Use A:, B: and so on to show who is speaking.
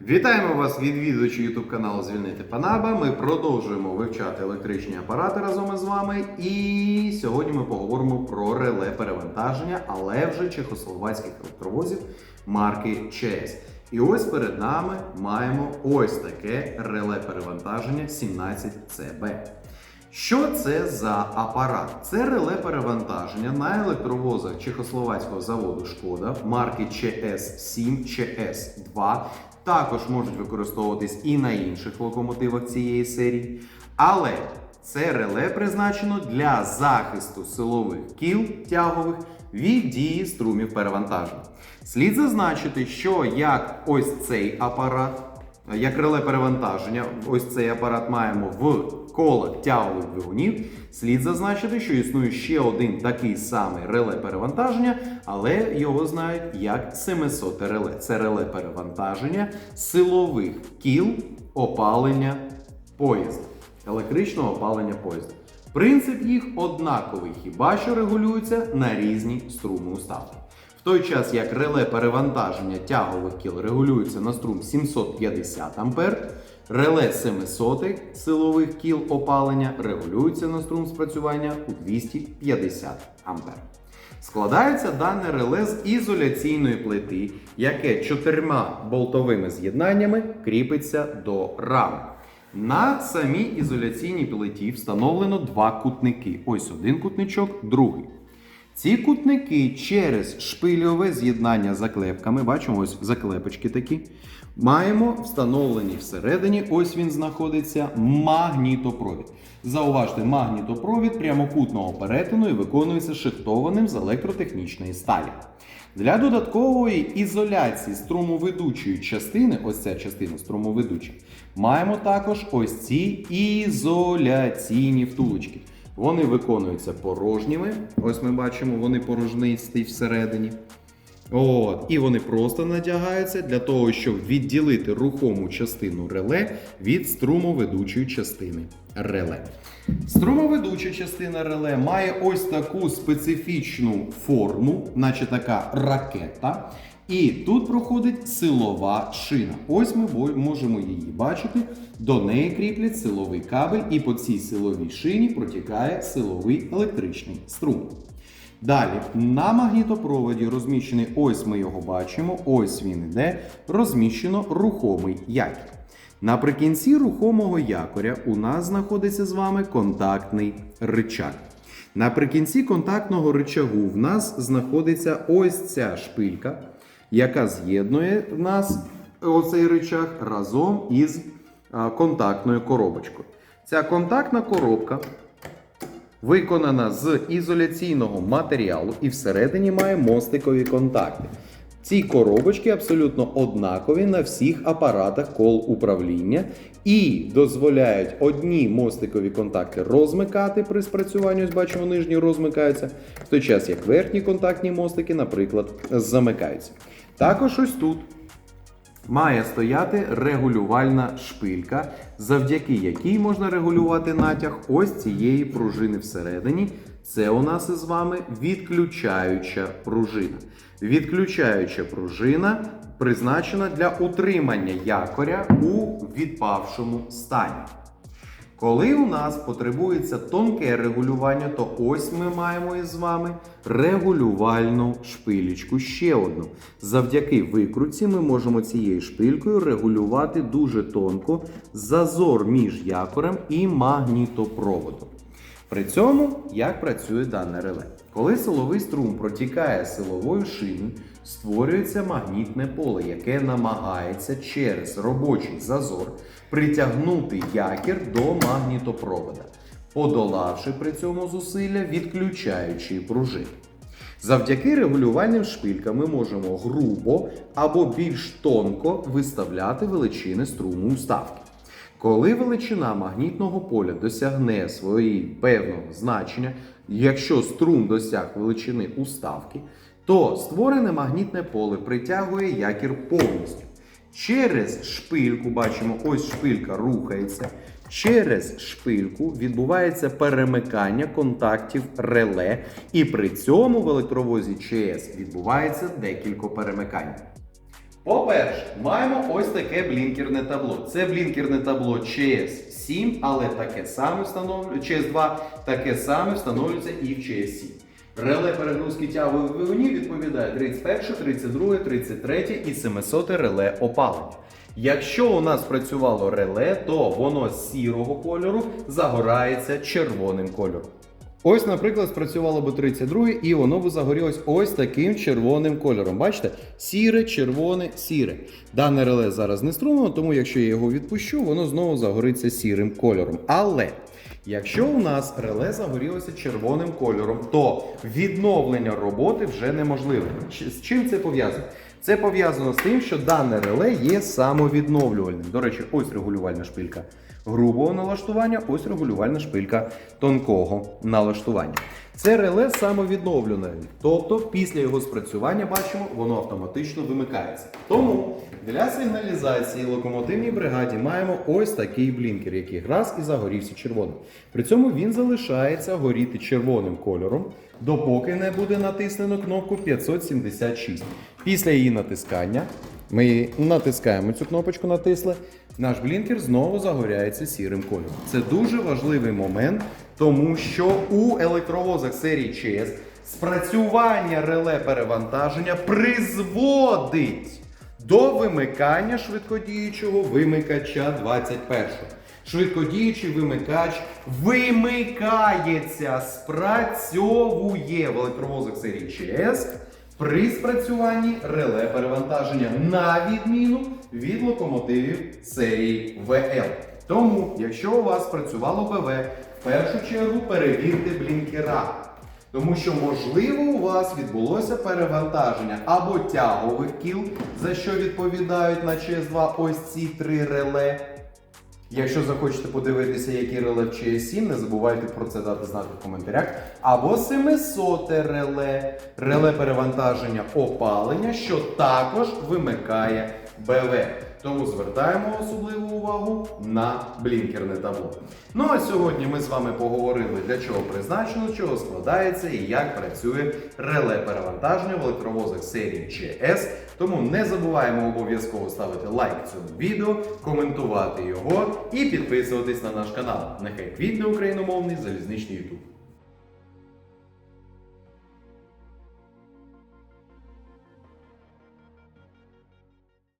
A: Вітаємо вас, відвідувачі YouTube каналу Звільнити Панаба. Ми продовжуємо вивчати електричні апарати разом із вами. І сьогодні ми поговоримо про реле перевантаження, але вже чехословацьких електровозів марки ЧС. І ось перед нами маємо ось таке реле перевантаження 17CB. Що це за апарат? Це реле перевантаження на електровозах чехословацького заводу Шкода марки ЧС7, ЧС2. Також можуть використовуватись і на інших локомотивах цієї серії. Але це реле призначено для захисту силових кіл тягових від дії струмів перевантаження. Слід зазначити, що як ось цей апарат, як реле перевантаження, ось цей апарат маємо в колах тягових двигунів. Слід зазначити, що існує ще один такий самий реле перевантаження, але його знають як 700 реле. Це реле перевантаження силових кіл опалення поїзда, електричного опалення поїзда. Принцип їх однаковий, хіба що регулюється на різні струми уставки. В той час як реле перевантаження тягових кіл регулюється на струм 750 А, реле 700 силових кіл опалення регулюється на струм спрацювання у 250 А. Складається дане реле з ізоляційної плити, яке чотирма болтовими з'єднаннями кріпиться до рами. На самій ізоляційній плиті встановлено два кутники. Ось один кутничок, другий. Ці кутники через шпильове з'єднання заклепками, бачимо ось заклепочки такі. Маємо встановлені всередині, ось він знаходиться, магнітопровід. Зауважте, магнітопровід прямокутного перетину і виконується шихтованим з електротехнічної сталі. Для додаткової ізоляції струмоведучої частини, ось ця частина струмоведуча, маємо також ось ці ізоляційні втулочки. Вони виконуються порожніми. Ось ми бачимо, вони порожнисті всередині. От, і вони просто надягаються для того, щоб відділити рухому частину реле від струмоведучої частини реле. Струмоведуча частина реле має ось таку специфічну форму, наче така ракета. І тут проходить силова шина. Ось ми можемо її бачити. До неї кріплять силовий кабель, і по цій силовій шині протікає силовий електричний струм. Далі на магнітопроводі розміщений, ось ми його бачимо, ось він іде, розміщено рухомий якір. Наприкінці рухомого якоря у нас знаходиться з вами контактний рычаг. Наприкінці контактного рычагу в нас знаходиться ось ця шпилька, яка з'єднує в нас оцей рычаг разом із а, контактною коробочкою. Ця контактна коробка виконана з ізоляційного матеріалу і всередині має мостикові контакти. Ці коробочки абсолютно однакові на всіх апаратах кол управління і дозволяють одні мостикові контакти розмикати при спрацюванні. Ось бачимо, нижні розмикаються, в той час як верхні контактні мостики, наприклад, замикаються. Також ось тут має стояти регулювальна шпилька, завдяки якій можна регулювати натяг ось цієї пружини всередині. Це у нас із вами відключаюча пружина. Відключаюча пружина призначена для утримання якоря у відпавшому стані. Коли у нас потребується тонке регулювання, то ось ми маємо із вами регулювальну шпилечку ще одну. Завдяки викрутці ми можемо цією шпилькою регулювати дуже тонко зазор між якорем і магнітопроводом. При цьому як працює дане реле? Коли силовий струм протікає силовою шиною, створюється магнітне поле, яке намагається через робочий зазор притягнути якір до магнітопровода, подолавши при цьому зусилля відключаючої пружини. Завдяки регулювальним шпилькам ми можемо грубо або більш тонко виставляти величини струму уставки. Коли величина магнітного поля досягне своєї певного значення, якщо струм досяг величини уставки, то створене магнітне поле притягує якір повністю. Через шпильку, бачимо, ось шпилька рухається. Через шпильку відбувається перемикання контактів реле, і при цьому в електровозі ЧС відбувається декілька перемикань. По-перше, маємо ось таке блінкерне табло. Це блінкерне табло CS7, але таке саме встановлюється CS2, таке саме встановлюється і в CS7. Реле перегрузки тяво в вивні відповідає 31, 32, 33 і 700 реле опалення. Якщо у нас працювало реле, то воно з сірого кольору загорається червоним кольором. Ось, наприклад, спрацювало б 32 і воно б загорілось ось таким червоним кольором. Бачите? Сіре, червоне, сіре. Дане реле зараз не струмлено, тому якщо я його відпущу, воно знову загориться сірим кольором. Але якщо у нас реле загорілося червоним кольором, то відновлення роботи вже неможливе. З чим це пов'язано? Це пов'язано з тим, що дане реле є самовідновлювальним. До речі, ось регулювальна шпилька грубого налаштування, ось регулювальна шпилька тонкого налаштування. Це реле самовідновлене, тобто після його спрацювання бачимо, воно автоматично вимикається. Тому для сигналізації локомотивній бригаді маємо ось такий блінкер, який раз і загорівся червоним. При цьому він залишається горіти червоним кольором, допоки не буде натиснено кнопку 576. Після її натискання ми натискаємо цю кнопочку, натисли. Наш блінкер знову загоряється сірим кольором. Це дуже важливий момент, тому що у електровозах серії ЧС спрацювання реле перевантаження призводить до вимикання швидкодіючого вимикача 21. Швидкодіючий вимикач вимикається, спрацьовує в електровозах серії ЧС при спрацюванні реле перевантаження на відміну від локомотивів серії ВЛ. Тому, якщо у вас працювало БВ, в першу чергу перевірте блінкера. Тому що, можливо, у вас відбулося перевантаження або тягових кіл, за що відповідають на ЧС2 ось ці три реле. Якщо захочете подивитися, які реле в CS7, не забувайте про це дати знати в коментарях. Або 700 реле, реле перевантаження опалення, що також вимикає БВ. Тому звертаємо особливу увагу на блінкерне табло. Ну а сьогодні ми з вами поговорили, для чого призначено, чого складається і як працює реле перевантаження в електровозах серії ЧС. Тому не забуваємо обов'язково ставити лайк цьому відео, коментувати його і підписуватись на наш канал. Нехай квітне україномовний залізничний YouTube.